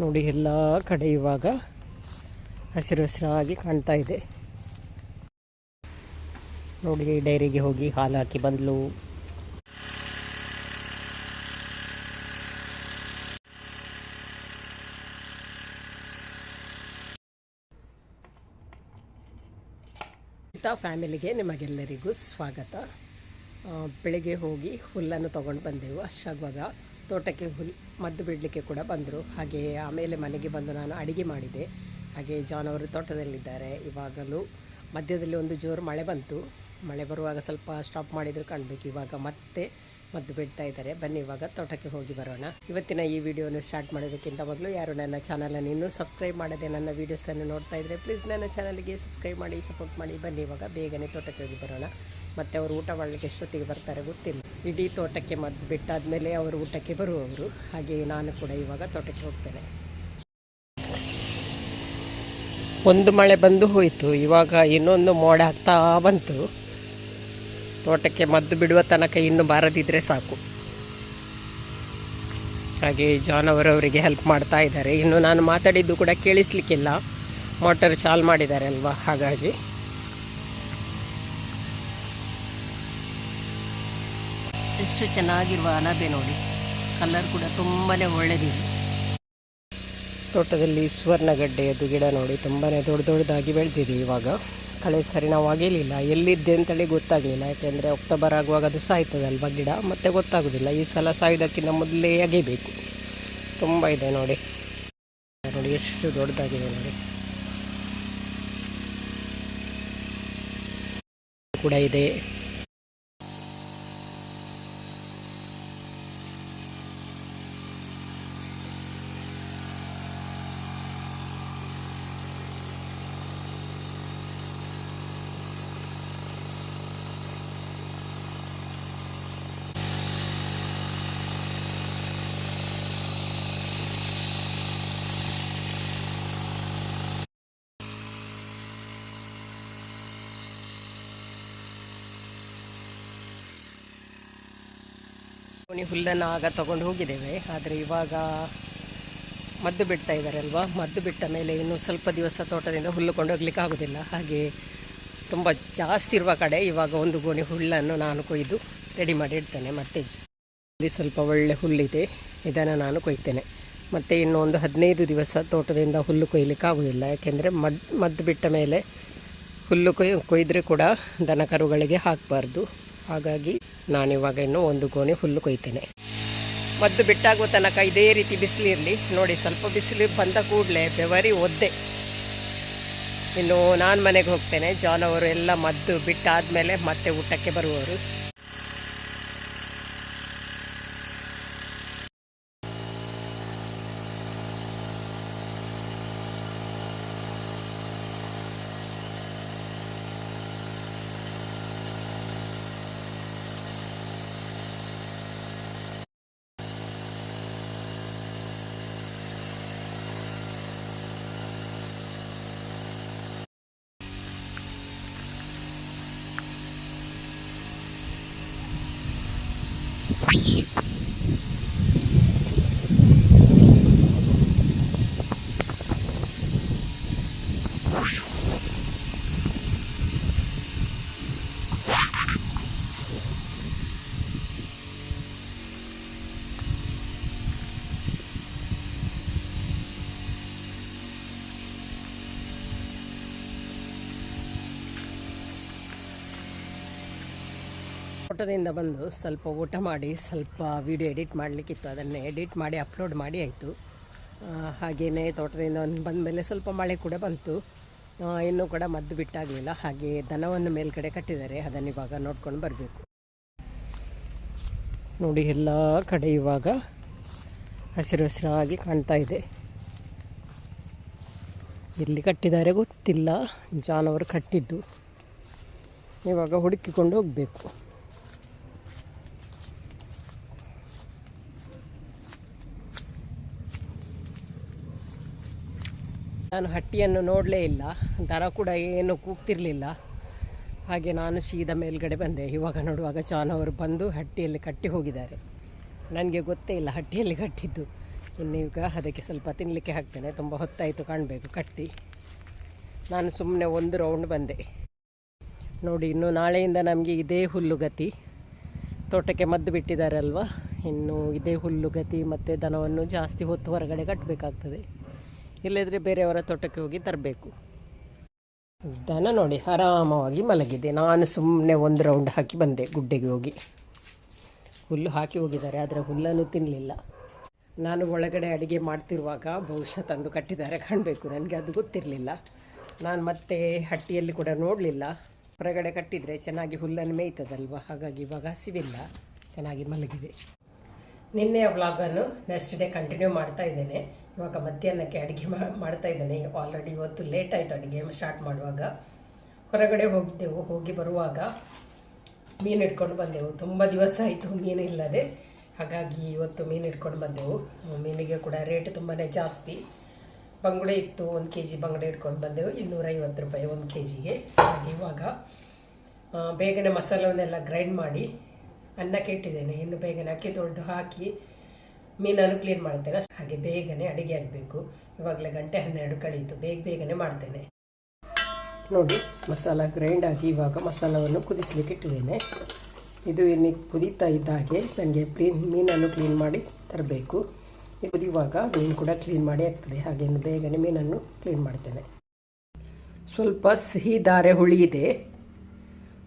ನೋಡಿ ಎಲ್ಲ ಕಡೆ ಇವಾಗ ಹಸಿರು ಹಸಿರಾಗಿ ಕಾಣ್ತಾ ಇದೆ. ನೋಡಿ, ಡೈರಿಗೆ ಹೋಗಿ ಹಾಲು ಹಾಕಿ ಬಂದಲು. ಫ್ಯಾಮಿಲಿಗೆ ನಿಮಗೆಲ್ಲರಿಗೂ ಸ್ವಾಗತ. ಬೆಳಿಗ್ಗೆ ಹೋಗಿ ಹುಲ್ಲನ್ನು ತೊಗೊಂಡು ಬಂದೆವು. ಅಷ್ಟಾಗುವಾಗ ತೋಟಕ್ಕೆ ಹುಲ್ ಮದ್ದು ಬಿಡಲಿಕ್ಕೆ ಕೂಡ ಬಂದರು. ಹಾಗೆ ಆಮೇಲೆ ಮನೆಗೆ ಬಂದು ನಾನು ಅಡಿಗೆ ಮಾಡಿದೆ. ಹಾಗೆ ಜಾನ್ ಅವರು ತೋಟದಲ್ಲಿದ್ದಾರೆ. ಇವಾಗಲೂ ಮಧ್ಯದಲ್ಲಿ ಒಂದು ಜೋರು ಮಳೆ ಬಂತು. ಮಳೆ ಬರುವಾಗ ಸ್ವಲ್ಪ ಸ್ಟಾಪ್ ಮಾಡಿದರೂ ಕಾಣಬೇಕು. ಇವಾಗ ಮತ್ತೆ ಮದ್ದು ಬಿಡ್ತಾ ಇದ್ದಾರೆ. ಬನ್ನಿ, ಇವಾಗ ತೋಟಕ್ಕೆ ಹೋಗಿ ಬರೋಣ. ಇವತ್ತಿನ ಈ ವಿಡಿಯೋನ ಸ್ಟಾರ್ಟ್ ಮಾಡೋದಕ್ಕಿಂತ ಮೊದಲು ಯಾರು ನನ್ನ ಚಾನಲನ್ನು ಇನ್ನೂ ಸಬ್ಸ್ಕ್ರೈಬ್ ಮಾಡದೆ ನನ್ನ ವೀಡಿಯೋಸನ್ನು ನೋಡ್ತಾ ಇದ್ದರೆ ಪ್ಲೀಸ್ ನನ್ನ ಚಾನಲ್ಗೆ ಸಬ್ಸ್ಕ್ರೈಬ್ ಮಾಡಿ ಸಪೋರ್ಟ್ ಮಾಡಿ. ಬನ್ನಿ, ಇವಾಗ ಬೇಗನೆ ತೋಟಕ್ಕೆ ಹೋಗಿ ಬರೋಣ. ಮತ್ತು ಅವರು ಊಟ ಮಾಡಲಿಕ್ಕೆ ಎಷ್ಟೊತ್ತಿಗೆ ಬರ್ತಾರೆ ಗೊತ್ತಿಲ್ಲ. ಇಡೀ ತೋಟಕ್ಕೆ ಮದ್ದು ಬಿಟ್ಟಾದಮೇಲೆ ಅವರು ಊಟಕ್ಕೆ ಬರುವವರು. ಹಾಗೆ ನಾನು ಕೂಡ ಇವಾಗ ತೋಟಕ್ಕೆ ಹೋಗ್ತೇನೆ. ಒಂದು ಮಳೆ ಬಂದು ಹೋಯಿತು. ಇವಾಗ ಇನ್ನೊಂದು ಮೋಡ ಆಗ್ತಾ ಬಂತು. ತೋಟಕ್ಕೆ ಮದ್ದು ಬಿಡುವ ತನಕ ಇನ್ನು ಬಾರದಿದ್ದರೆ ಸಾಕು. ಹಾಗೆ ಜಾನ್ ಅವರವರಿಗೆ ಹೆಲ್ಪ್ ಮಾಡ್ತಾ ಇದ್ದಾರೆ. ಇನ್ನು ನಾನು ಮಾತಾಡಿದ್ದು ಕೂಡ ಕೇಳಿಸ್ಲಿಕ್ಕಿಲ್ಲ. ಮೋಟರ್ ಚಾಲ್ ಮಾಡಿದ್ದಾರೆ ಅಲ್ವಾ? ಹಾಗಾಗಿ. ಎಷ್ಟು ಚೆನ್ನಾಗಿರುವ ಅಣಬೆ ನೋಡಿ. ಕಲರ್ ಕೂಡ ತುಂಬಾ ಒಳ್ಳೆದಿದೆ. ತೋಟದಲ್ಲಿ ಸುವರ್ಣಗಡ್ಡೆಯದು ಗಿಡ ನೋಡಿ ತುಂಬಾ ದೊಡ್ಡ ದೊಡ್ಡದಾಗಿ ಬೆಳೆದಿದೆ ಇವಾಗ. ಕಳೆ ಸರಿ ನಾವು ಆಗಿರಲಿಲ್ಲ ಎಲ್ಲಿದ್ದೆ ಅಂತೇಳಿ ಗೊತ್ತಾಗಲಿಲ್ಲ. ಯಾಕೆಂದರೆ ಅಕ್ಟೋಬರ್ ಆಗುವಾಗ ಅದು ಸಾಯ್ತದಲ್ವ ಗಿಡ? ಮತ್ತೆ ಗೊತ್ತಾಗೋದಿಲ್ಲ. ಈ ಸಲ ಸಾಯೋದಕ್ಕಿಂತ ಮೊದಲೇ ಅಗಿಬೇಕು ತುಂಬ ಇದೆ ನೋಡಿ. ನೋಡಿ, ಎಷ್ಟು ದೊಡ್ಡದಾಗಿದೆ ನೋಡಿ. ಕೂಡ ಇದೆ. ಗೋಣಿ ಹುಲ್ಲನ್ನು ಆಗ ತಗೊಂಡು ಹೋಗಿದ್ದೇವೆ. ಆದರೆ ಇವಾಗ ಮದ್ದು ಬಿಡ್ತಾ ಇದ್ದಾರಲ್ವಾ ಮದ್ದು ಬಿಟ್ಟ ಮೇಲೆ ಇನ್ನು ಸ್ವಲ್ಪ ದಿವಸ ತೋಟದಿಂದ ಹುಲ್ಲು ಕೊಂಡು ಹೋಗ್ಲಿಕ್ಕೆ ಆಗೋದಿಲ್ಲ. ಹಾಗೆ ತುಂಬ ಜಾಸ್ತಿ ಇರುವ ಕಡೆ ಇವಾಗ ಒಂದು ಗೋಣಿ ಹುಲ್ಲನ್ನು ನಾನು ಕೊಯ್ದು ರೆಡಿ ಮಾಡಿ ಇಡ್ತೇನೆ ಮತ್ತೆ ಇಲ್ಲಿ ಸ್ವಲ್ಪ ಒಳ್ಳೆ ಹುಲ್ಲಿದೆ. ಇದನ್ನು ನಾನು ಕೊಯ್ತೇನೆ. ಮತ್ತು ಇನ್ನು ಒಂದು ಹದಿನೈದು ದಿವಸ ತೋಟದಿಂದ ಹುಲ್ಲು ಕೊಯ್ಲಿಕ್ಕೆ ಆಗೋದಿಲ್ಲ. ಯಾಕೆಂದರೆ ಮದ್, ಮದ್ದು ಬಿಟ್ಟ ಮೇಲೆ ಹುಲ್ಲು ಕೊಯ್, ಕೊಯ್ದರೆ ಕೂಡ ದನ ಕರುಗಳಿಗೆ ಹಾಕಬಾರ್ದು. ಹಾಗಾಗಿ ನಾನಿವಾಗ ಇನ್ನು ಒಂದು ಗೋಣಿ ಹುಲ್ಲು ಕೊಯ್ತೇನೆ. ಮದ್ದು ಬಿಟ್ಟಾಗುವ ತನಕ ಇದೇ ರೀತಿ ಬಿಸಿಲಿರಲಿ. ನೋಡಿ, ಸ್ವಲ್ಪ ಬಿಸಿಲು ಬಂದ ಕೂಡಲೇ ಬೆವರಿ ಒದ್ದೆ. ಇನ್ನು ನಾನು ಮನೆಗೆ ಹೋಗ್ತೇನೆ. ಜಾನವರು ಎಲ್ಲ ಮದ್ದು ಬಿಟ್ಟಾದಮೇಲೆ ಮತ್ತೆ ಊಟಕ್ಕೆ ಬರುವವರು. ತೋಟದಿಂದ ಬಂದು ಸ್ವಲ್ಪ ಊಟ ಮಾಡಿ ಸ್ವಲ್ಪ ವಿಡಿಯೋ ಎಡಿಟ್ ಮಾಡಲಿಕ್ಕಿತ್ತು. ಅದನ್ನು ಎಡಿಟ್ ಮಾಡಿ ಅಪ್ಲೋಡ್ ಮಾಡಿ ಆಯಿತು. ಹಾಗೆಯೇ ತೋಟದಿಂದ ಒಂದು ಬಂದ ಮೇಲೆ ಸ್ವಲ್ಪ ಮಳೆ ಕೂಡ ಬಂತು. ಇನ್ನೂ ಕೂಡ ಮದ್ದು ಬಿಟ್ಟಾಗಲಿಲ್ಲ. ಹಾಗೆ ದನವನ್ನು ಮೇಲ್ಗಡೆ ಕಟ್ಟಿದ್ದಾರೆ. ಅದನ್ನು ಇವಾಗ ನೋಡ್ಕೊಂಡು ಬರಬೇಕು. ನೋಡಿ, ಎಲ್ಲ ಕಡೆ ಇವಾಗ ಹಸಿರು ಹಸಿರಾಗಿ ಕಾಣ್ತಾ ಇದೆ. ಎಲ್ಲಿ ಕಟ್ಟಿದ್ದಾರೆ ಗೊತ್ತಿಲ್ಲ. ಜಾನವರು ಕಟ್ಟಿದ್ದು. ಇವಾಗ ಹುಡುಕಿಕೊಂಡು ಹೋಗಬೇಕು. ನಾನು ಹಟ್ಟಿಯನ್ನು ನೋಡಲೇ ಇಲ್ಲ. ದರ ಕೂಡ ಏನು ಕೂಗ್ತಿರಲಿಲ್ಲ. ಹಾಗೆ ನಾನು ಸೀದಾ ಮೇಲ್ಗಡೆ ಬಂದೆ. ಇವಾಗ ನೋಡುವಾಗ ಚಾನವರು ಬಂದು ಹಟ್ಟಿಯಲ್ಲಿ ಕಟ್ಟಿ ಹೋಗಿದ್ದಾರೆ. ನನಗೆ ಗೊತ್ತೇ ಇಲ್ಲ ಹಟ್ಟಿಯಲ್ಲಿ ಕಟ್ಟಿದ್ದು. ಇನ್ನೀಗ ಅದಕ್ಕೆ ಸ್ವಲ್ಪ ತಿನ್ನಲಿಕ್ಕೆ ಹಾಕ್ತೇನೆ. ತುಂಬ ಹೊತ್ತಾಯಿತು ಕಾಣಬೇಕು ಕಟ್ಟಿ. ನಾನು ಸುಮ್ಮನೆ ಒಂದು ರೌಂಡ್ ಬಂದೆ. ನೋಡಿ, ಇನ್ನು ನಾಳೆಯಿಂದ ನಮಗೆ ಇದೇ ಹುಲ್ಲು ಗತಿ. ತೋಟಕ್ಕೆ ಮದ್ದು ಬಿಟ್ಟಿದ್ದಾರಲ್ವ ಇನ್ನು ಇದೇ ಹುಲ್ಲು ಗತಿ ಮತ್ತು ದನವನ್ನು ಜಾಸ್ತಿ ಹೊತ್ತು ಹೊರಗಡೆ ಕಟ್ಟಬೇಕಾಗ್ತದೆ ಇಲ್ಲದ್ರೆ ಬೇರೆಯವರ ತೋಟಕ್ಕೆ ಹೋಗಿ ತರಬೇಕು. ದನ ನೋಡಿ, ಆರಾಮವಾಗಿ ಮಲಗಿದೆ. ನಾನು ಸುಮ್ಮನೆ ಒಂದು ರೌಂಡ್ ಹಾಕಿ ಬಂದೆ ಗುಡ್ಡೆಗೆ ಹೋಗಿ. ಹುಲ್ಲು ಹಾಕಿ ಹೋಗಿದ್ದಾರೆ, ಆದರೆ ಹುಲ್ಲನ್ನು ತಿನ್ನಲಿಲ್ಲ ನಾನು ಒಳಗಡೆ ಅಡುಗೆ ಮಾಡ್ತಿರುವಾಗ ಬಹುಶಃ ತಂದು ಕಟ್ಟಿದ್ದಾರೆ, ಕಾಣಬೇಕು. ನನಗೆ ಅದು ಗೊತ್ತಿರಲಿಲ್ಲ. ನಾನು ಮತ್ತೆ ಹಟ್ಟಿಯಲ್ಲಿ ಕೂಡ ನೋಡಲಿಲ್ಲ. ಹೊರಗಡೆ ಕಟ್ಟಿದರೆ ಚೆನ್ನಾಗಿ ಹುಲ್ಲನ್ನು ಮೇಯ್ತದಲ್ವ? ಹಾಗಾಗಿ ಇವಾಗ ಹಸಿವಿಲ್ಲ, ಚೆನ್ನಾಗಿ ಮಲಗಿದೆ. ನಿನ್ನೆಯ ವ್ಲಾಗನ್ನು ನೆಕ್ಸ್ಟ್ ಡೇ ಕಂಟಿನ್ಯೂ ಮಾಡ್ತಾ ಇದ್ದೇನೆ. ಇವಾಗ ಮಧ್ಯಾಹ್ನಕ್ಕೆ ಅಡುಗೆ ಮಾಡ್ತಾ ಇದ್ದೇನೆ. ಆಲ್ರೆಡಿ ಇವತ್ತು ಲೇಟ್ ಆಯಿತು ಅಡುಗೆ ಸ್ಟಾರ್ಟ್ ಮಾಡುವಾಗ. ಹೊರಗಡೆ ಹೋಗಿದ್ದೆವು ಹೋಗಿ ಬರುವಾಗ ಮೀನು ಇಟ್ಕೊಂಡು ಬಂದೆವು. ತುಂಬ ದಿವಸ ಆಯಿತು ಮೀನು ಇಲ್ಲದೆ. ಹಾಗಾಗಿ ಇವತ್ತು ಮೀನು ಇಟ್ಕೊಂಡು ಬಂದೆವು. ಮೀನಿಗೆ ಕೂಡ ರೇಟ್ ತುಂಬಾ ಜಾಸ್ತಿ. ಬಂಗುಡೆ ಇತ್ತು, ಒಂದು ಕೆ ಜಿ ಬಂಗುಡೆ ಇಟ್ಕೊಂಡು ಬಂದೆವು. ಇನ್ನೂರೈವತ್ತು ರೂಪಾಯಿ ಒಂದು ಕೆ ಜಿಗೆ ಹಾಗೆ ಇವಾಗ ಬೇಗನೆ ಮಸಾಲವನ್ನೆಲ್ಲ ಗ್ರೈಂಡ್ ಮಾಡಿ ಅನ್ನಕ್ಕೆ ಇಟ್ಟಿದ್ದೇನೆ. ಇನ್ನು ಬೇಗನೆ ಅಕ್ಕಿ ತೊಳೆದು ಹಾಕಿ ಮೀನನ್ನು ಕ್ಲೀನ್ ಮಾಡ್ತೇನೆ. ಹಾಗೆ ಬೇಗನೆ ಅಡುಗೆ ಆಗಬೇಕು. ಇವಾಗಲೇ ಗಂಟೆ ಹನ್ನೆರಡು ಕಳೀತು ಬೇಗ ಬೇಗನೆ ಮಾಡ್ತೇನೆ. ನೋಡಿ, ಮಸಾಲ ಗ್ರೈಂಡ್ ಆಗಿ ಇವಾಗ ಮಸಾಲವನ್ನು ಕುದಿಸ್ಲಿಕ್ಕೆ ಇಟ್ಟಿದ್ದೇನೆ. ಇದು ಇನ್ನು ಕುದೀತಾ ಇದ್ದ ಹಾಗೆ ನನಗೆ ಕ್ಲೀನ್ ಮೀನನ್ನು ಕ್ಲೀನ್ ಮಾಡಿ ತರಬೇಕು. ಕುದಿಯುವಾಗ ಮೀನು ಕೂಡ ಕ್ಲೀನ್ ಮಾಡಿ ಆಗ್ತದೆ. ಹಾಗೆ ಇನ್ನು ಬೇಗನೆ ಮೀನನ್ನು ಕ್ಲೀನ್ ಮಾಡ್ತೇನೆ. ಸ್ವಲ್ಪ ಸಿಹಿ ಧಾರೆ ಹುಳಿ ಇದೆ.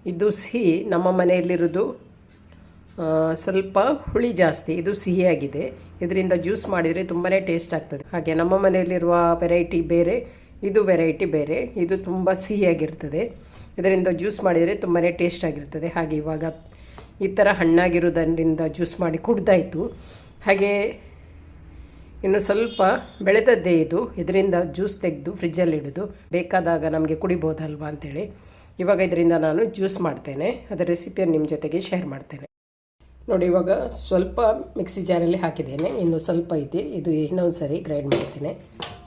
ಇದು ಸಿಹಿ ನಮ್ಮ ಮನೆಯಲ್ಲಿರೋದು ಸ್ವಲ್ಪ ಹುಳಿ ಜಾಸ್ತಿ, ಇದು ಸಿಹಿಯಾಗಿದೆ. ಇದರಿಂದ ಜ್ಯೂಸ್ ಮಾಡಿದರೆ ತುಂಬಾ ಟೇಸ್ಟ್ ಆಗ್ತದೆ. ಹಾಗೆ ನಮ್ಮ ಮನೆಯಲ್ಲಿರುವ ವೆರೈಟಿ ಬೇರೆ, ಇದು ವೆರೈಟಿ ಬೇರೆ, ಇದು ತುಂಬ ಸಿಹಿಯಾಗಿರ್ತದೆ. ಇದರಿಂದ ಜ್ಯೂಸ್ ಮಾಡಿದರೆ ತುಂಬಾ ಟೇಸ್ಟ್ ಆಗಿರ್ತದೆ. ಹಾಗೆ ಇವಾಗ ಈ ಥರ ಹಣ್ಣಾಗಿರೋದರಿಂದ ಜ್ಯೂಸ್ ಮಾಡಿ ಕುಡ್ದಾಯಿತು. ಹಾಗೆ ಇನ್ನು ಸ್ವಲ್ಪ ಬೆಳೆದದ್ದೇ ಇದು. ಇದರಿಂದ ಜ್ಯೂಸ್ ತೆಗೆದು ಫ್ರಿಜ್ಜಲ್ಲಿ ಇಡೋದು. ಬೇಕಾದಾಗ ನಮಗೆ ಕುಡಿಬೋದಲ್ವಾ ಅಂಥೇಳಿ ಇವಾಗ ಇದರಿಂದ ನಾನು ಜ್ಯೂಸ್ ಮಾಡ್ತೇನೆ. ಅದರ ರೆಸಿಪಿಯನ್ನು ನಿಮ್ಮ ಜೊತೆಗೆ ಶೇರ್ ಮಾಡ್ತೇನೆ. ನೋಡಿ, ಇವಾಗ ಸ್ವಲ್ಪ ಮಿಕ್ಸಿ ಜಾರಲ್ಲಿ ಹಾಕಿದ್ದೇನೆ. ಇನ್ನು ಸ್ವಲ್ಪ ಇದೆ. ಇದು ಇನ್ನೊಂದು ಸರಿ ಗ್ರೈಂಡ್ ಮಾಡ್ತೇನೆ.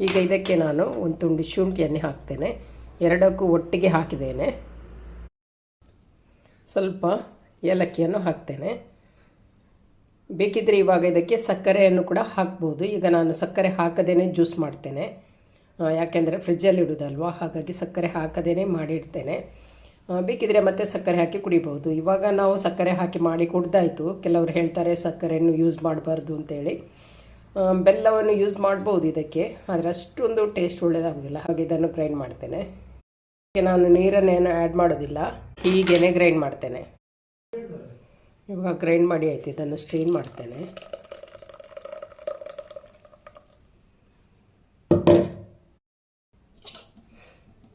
ಈಗ ಇದಕ್ಕೆ ನಾನು ಒಂದು ತುಂಡು ಶುಂಠಿಯನ್ನು ಹಾಕ್ತೇನೆ. ಎರಡಕ್ಕೂ ಒಟ್ಟಿಗೆ ಹಾಕಿದ್ದೇನೆ. ಸ್ವಲ್ಪ ಏಲಕ್ಕಿಯನ್ನು ಹಾಕ್ತೇನೆ. ಬೇಕಿದ್ದರೆ ಇವಾಗ ಇದಕ್ಕೆ ಸಕ್ಕರೆಯನ್ನು ಕೂಡ ಹಾಕ್ಬೋದು. ಈಗ ನಾನು ಸಕ್ಕರೆ ಹಾಕದೇ ಜ್ಯೂಸ್ ಮಾಡ್ತೇನೆ. ಯಾಕೆಂದರೆ ಫ್ರಿಜ್ಜಲ್ಲಿ ಇಡೋದಲ್ವ? ಹಾಗಾಗಿ ಸಕ್ಕರೆ ಹಾಕದೇ ಮಾಡಿಡ್ತೇನೆ. ಬೇಕಿದ್ರೆ ಮತ್ತೆ ಸಕ್ಕರೆ ಹಾಕಿ ಕುಡಿಬಹುದು. ಇವಾಗ ನಾವು ಸಕ್ಕರೆ ಹಾಕಿ ಮಾಡಿ ಕುಡ್ದಾಯಿತು. ಕೆಲವರು ಹೇಳ್ತಾರೆ ಸಕ್ಕರೆಯನ್ನು ಯೂಸ್ ಮಾಡಬಾರ್ದು ಅಂತೇಳಿ. ಬೆಲ್ಲವನ್ನು ಯೂಸ್ ಮಾಡ್ಬೋದು ಇದಕ್ಕೆ, ಆದರೆ ಅಷ್ಟೊಂದು ಟೇಸ್ಟ್ ಒಳ್ಳೆಯದಾಗೋದಿಲ್ಲ ಹಾಗೆ ಇದನ್ನು ಗ್ರೈಂಡ್ ಮಾಡ್ತೇನೆ. ನಾನು ನೀರನ್ನೇನು ಆ್ಯಡ್ ಮಾಡೋದಿಲ್ಲ. ಹೀಗೇ ಗ್ರೈಂಡ್ ಮಾಡ್ತೇನೆ. ಇವಾಗ ಗ್ರೈಂಡ್ ಮಾಡಿ ಆಯ್ತು. ಇದನ್ನು ಸ್ಟ್ರೈನ್ ಮಾಡ್ತೇನೆ.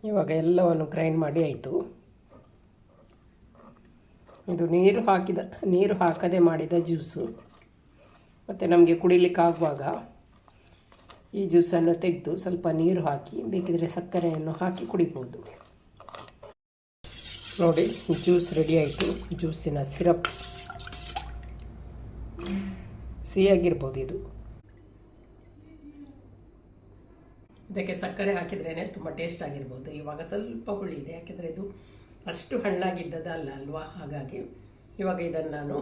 ಇವಾಗ ಎಲ್ಲವನ್ನು ಗ್ರೈಂಡ್ ಮಾಡಿ ಆಯಿತು. ಇದು ನೀರು ಹಾಕಿದ, ನೀರು ಹಾಕದೆ ಮಾಡಿದ ಜ್ಯೂಸು. ಮತ್ತು ನಮಗೆ ಕುಡಿಲಿಕ್ಕಾಗುವಾಗ ಈ ಜ್ಯೂಸನ್ನು ತೆಗೆದು ಸ್ವಲ್ಪ ನೀರು ಹಾಕಿ, ಬೇಕಿದ್ರೆ ಸಕ್ಕರೆಯನ್ನು ಹಾಕಿ ಕುಡಿಬೋದು. ನೋಡಿ, ಜ್ಯೂಸ್ ರೆಡಿ ಆಯಿತು. ಜ್ಯೂಸಿನ ಸಿರಪ್ ಸಿಹಿಯಾಗಿರ್ಬೋದು ಇದು. ಇದಕ್ಕೆ ಸಕ್ಕರೆ ಹಾಕಿದ್ರೇ ತುಂಬ ಟೇಸ್ಟ್ ಆಗಿರ್ಬೋದು. ಇವಾಗ ಸ್ವಲ್ಪ ಹುಳಿ ಇದೆ, ಯಾಕೆಂದರೆ ಇದು ಅಷ್ಟು ಹಣ್ಣಾಗಿದ್ದದಲ್ಲ ಅಲ್ವಾ? ಹಾಗಾಗಿ ಇವಾಗ ಇದನ್ನು ನಾನು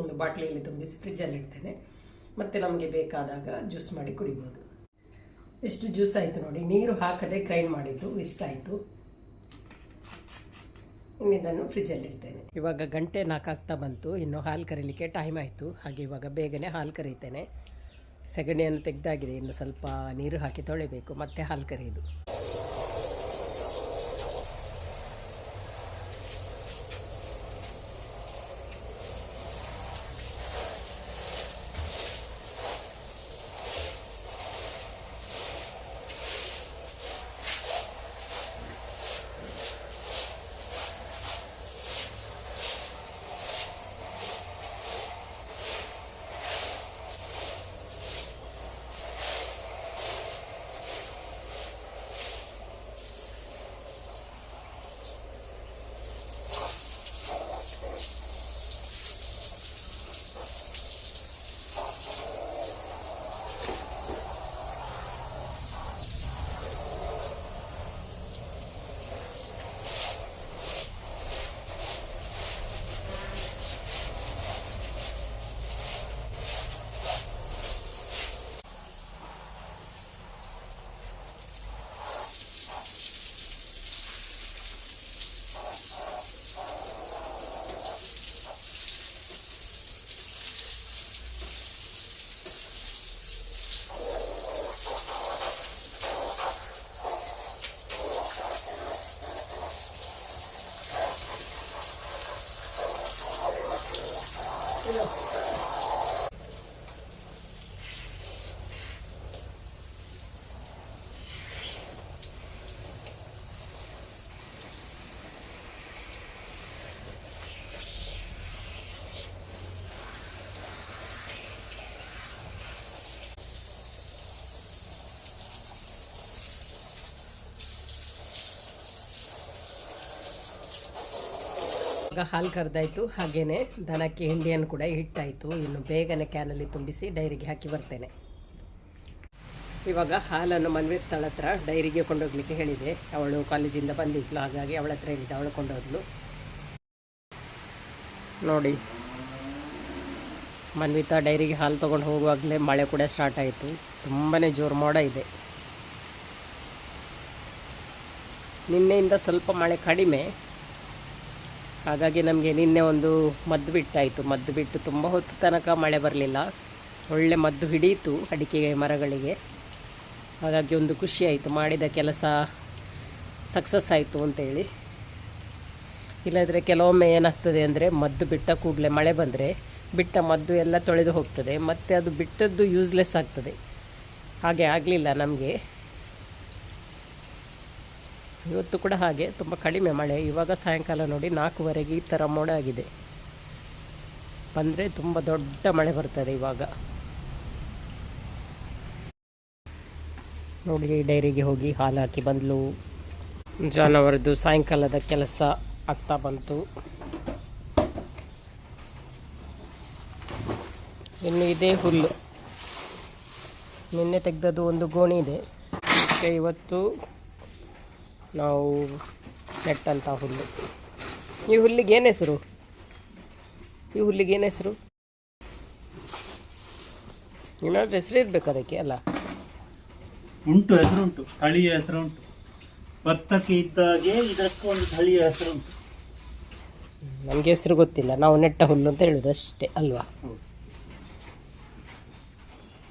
ಒಂದು ಬಾಟ್ಲಿಯಲ್ಲಿ ತುಂಬಿಸಿ ಫ್ರಿಜ್ಜಲ್ಲಿ ಇಡ್ತೇನೆ. ಮತ್ತು ನಮಗೆ ಬೇಕಾದಾಗ ಜ್ಯೂಸ್ ಮಾಡಿ ಕುಡಿಬೋದು. ಎಷ್ಟು ಜ್ಯೂಸ್ ಆಯಿತು ನೋಡಿ, ನೀರು ಹಾಕದೆ ಗ್ರೈಂಡ್ ಮಾಡಿದ್ದು, ಇಷ್ಟ ಆಯಿತು. ಇನ್ನು ಇದನ್ನು ಫ್ರಿಜ್ಜಲ್ಲಿ ಇಡ್ತೇನೆ. ಇವಾಗ ಗಂಟೆ ನಾಲ್ಕಾಗ್ತಾ ಬಂತು, ಇನ್ನು ಹಾಲು ಕರೀಲಿಕ್ಕೆ ಟೈಮ್ ಆಯಿತು. ಹಾಗೆ ಇವಾಗ ಬೇಗನೆ ಹಾಲು ಕರೀತೇನೆ. ಸೆಗಣಿಯನ್ನು ತೆಗೆದಾಗಿದೆ, ಇನ್ನು ಸ್ವಲ್ಪ ನೀರು ಹಾಕಿ ತೊಳೆಯಬೇಕು ಮತ್ತೆ ಹಾಲು ಕರೆಯೋದು. ಈಗ ಹಾಲು ಕರೆದಾಯಿತು ಹಾಗೆಯೇ ದನಕ್ಕೆ ಹಿಂಡಿಯನ್ನು ಕೂಡ ಹಿಟ್ಟಾಯಿತು. ಇನ್ನು ಬೇಗನೆ ಕ್ಯಾನಲ್ಲಿ ತುಂಬಿಸಿ ಡೈರಿಗೆ ಹಾಕಿ ಬರ್ತೇನೆ. ಇವಾಗ ಹಾಲನ್ನು ಮನ್ವಿತ್ತಳ ಹತ್ರ ಡೈರಿಗೆ ಕೊಂಡೋಗ್ಲಿಕ್ಕೆ ಹೇಳಿದೆ. ಅವಳು ಕಾಲೇಜಿಂದ ಬಂದಿದ್ಲು, ಹಾಗಾಗಿ ಅವಳ ಹತ್ರ ಹೇಳಿದ್ದೆ ಅವಳು ಕೊಂಡೋದ್ಲು. ನೋಡಿ, ಮನ್ವಿತಾ ಡೈರಿಗೆ ಹಾಲು ತೊಗೊಂಡು ಹೋಗುವಾಗಲೇ ಮಳೆ ಕೂಡ ಸ್ಟಾರ್ಟ್ ಆಯಿತು. ತುಂಬಾ ಜೋರು ಮೋಡ ಇದೆ. ನಿನ್ನೆಯಿಂದ ಸ್ವಲ್ಪ ಮಳೆ ಕಡಿಮೆ ಹಾಗಾಗಿ ನಮಗೆ ನಿನ್ನೆ ಒಂದು ಮದ್ದು ಬಿಟ್ಟಾಯಿತು. ಮದ್ದು ಬಿಟ್ಟು ತುಂಬ ಹೊತ್ತು ತನಕ ಮಳೆ ಬರಲಿಲ್ಲ. ಒಳ್ಳೆ ಮದ್ದು ಹಿಡಿಯಿತು ಅಡಿಕೆಗೆ ಮರಗಳಿಗೆ. ಹಾಗಾಗಿ ಒಂದು ಖುಷಿ ಆಯಿತು. ಮಾಡಿದ ಕೆಲಸ ಸಕ್ಸಸ್ ಆಯಿತು ಅಂತೇಳಿ. ಇಲ್ಲದ್ರೆ ಕೆಲವೊಮ್ಮೆ ಏನಾಗ್ತದೆ ಅಂದರೆ ಮದ್ದು ಬಿಟ್ಟ ಕೂಡಲೇ ಮಳೆ ಬಂದರೆ ಬಿಟ್ಟ ಮದ್ದು ಎಲ್ಲ ತೊಳೆದು ಹೋಗ್ತದೆ. ಮತ್ತು ಅದು ಬಿಟ್ಟದ್ದು ಯೂಸ್ಲೆಸ್ ಆಗ್ತದೆ. ಹಾಗೆ ಆಗಲಿಲ್ಲ ನಮಗೆ. ಇವತ್ತು ಕೂಡ ಹಾಗೆ, ತುಂಬ ಕಡಿಮೆ ಮಳೆ. ಇವಾಗ ಸಾಯಂಕಾಲ ನೋಡಿ ನಾಲ್ಕುವರೆಗೆ ಈ ಥರ ಮೋಡ ಆಗಿದೆ. ಬಂದರೆ ತುಂಬ ದೊಡ್ಡ ಮಳೆ ಬರ್ತದೆ ಇವಾಗ. ನೋಡಿ, ಡೈರಿಗೆ ಹೋಗಿ ಹಾಲು ಹಾಕಿ ಬಂದಲು. ಜಾನವರದ್ದು ಸಾಯಂಕಾಲದ ಕೆಲಸ ಆಗ್ತಾ ಬಂತು. ಇನ್ನು ಇದೇ ಹುಲ್ಲು. ನಿನ್ನೆ ತೆಗೆದದ್ದು ಒಂದು ಗೋಣಿ ಇದೆ. ಇವತ್ತು ನಾವು ನೆಟ್ಟಂಥ ಹುಲ್ಲು. ಈ ಹುಲ್ಲಿಗೆ ಏನು ಹೆಸರು? ಈ ಹುಲ್ಲಿಗೆ ಏನು ಹೆಸರು? ಏನಾದ್ರೂ ಹೆಸರು ಇರಬೇಕು ಅದಕ್ಕೆ ಅಲ್ಲ? ಉಂಟು ಹೆಸರುಂಟು ತಳಿಯ ಹೆಸರುಂಟು ಭತ್ತಕ್ಕೆ ಇದ್ದಾಗೆ ಇದಕ್ಕೆ ಒಂದು ತಳಿಯ ಹೆಸರುಂಟು ನಮಗೆ ಹೆಸರು ಗೊತ್ತಿಲ್ಲ. ನಾವು ನೆಟ್ಟ ಹುಲ್ಲು ಅಂತ ಹೇಳೋದು ಅಷ್ಟೇ ಅಲ್ವಾ.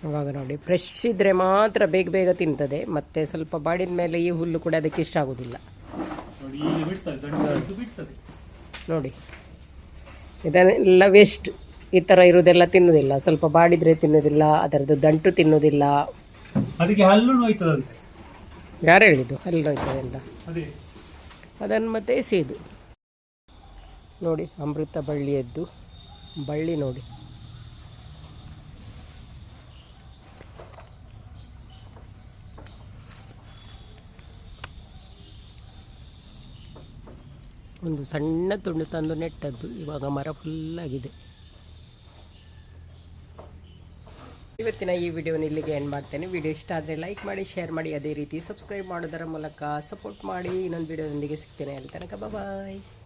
ಇವಾಗ ನೋಡಿ ಫ್ರೆಶ್ ಇದ್ದರೆ ಮಾತ್ರ ಬೇಗ ಬೇಗ ತಿಂತದೆ ಮತ್ತು ಸ್ವಲ್ಪ ಬಾಡಿದ ಮೇಲೆ ಈ ಹುಲ್ಲು ಕೂಡ ಅದಕ್ಕೆ ಇಷ್ಟ ಆಗೋದಿಲ್ಲ. ನೋಡಿ ಇದನ್ನೆಲ್ಲ ವೇಸ್ಟ್ ಈ ಥರ ಇರೋದೆಲ್ಲ ತಿನ್ನೋದಿಲ್ಲ ಸ್ವಲ್ಪ ಬಾಡಿದರೆ ತಿನ್ನೋದಿಲ್ಲ ಅದರದ್ದು ದಂಟು ತಿನ್ನೋದಿಲ್ಲ. ಅದಕ್ಕೆ ಹಲ್ಲು ನೋಯ್ತದಂತೆ ಯಾರು ಹೇಳಿದ್ದು? ಹಲ್ಲು ನೋಯ್ತದೆ ಅಂತ. ಅದೇ. ಅದನ್ನು ಮತ್ತೆ ಸೇದು ನೋಡಿ ಅಮೃತ ಬಳ್ಳಿಯದ್ದು ಬಳ್ಳಿ ನೋಡಿ. ಒಂದು ಸಣ್ಣ ತುಂಡು ತಂದು ನೆಟ್ಟದ್ದು. ಇವಾಗ ಮರ ಫುಲ್ಲಾಗಿದೆ ಇವತ್ತಿನ ಈ ವಿಡಿಯೋನ ಇಲ್ಲಿಗೆ ಏನು ಮಾಡ್ತೇನೆ. ವಿಡಿಯೋ ಇಷ್ಟ ಆದರೆ ಲೈಕ್ ಮಾಡಿ ಶೇರ್ ಮಾಡಿ. ಅದೇ ರೀತಿ ಸಬ್ಸ್ಕ್ರೈಬ್ ಮಾಡೋದರ ಮೂಲಕ ಸಪೋರ್ಟ್ ಮಾಡಿ. ಇನ್ನೊಂದು ವಿಡಿಯೋದೊಂದಿಗೆ ಸಿಗ್ತೇನೆ ಅಲ್ಲಿ ತನಕ. ಬಾಯ್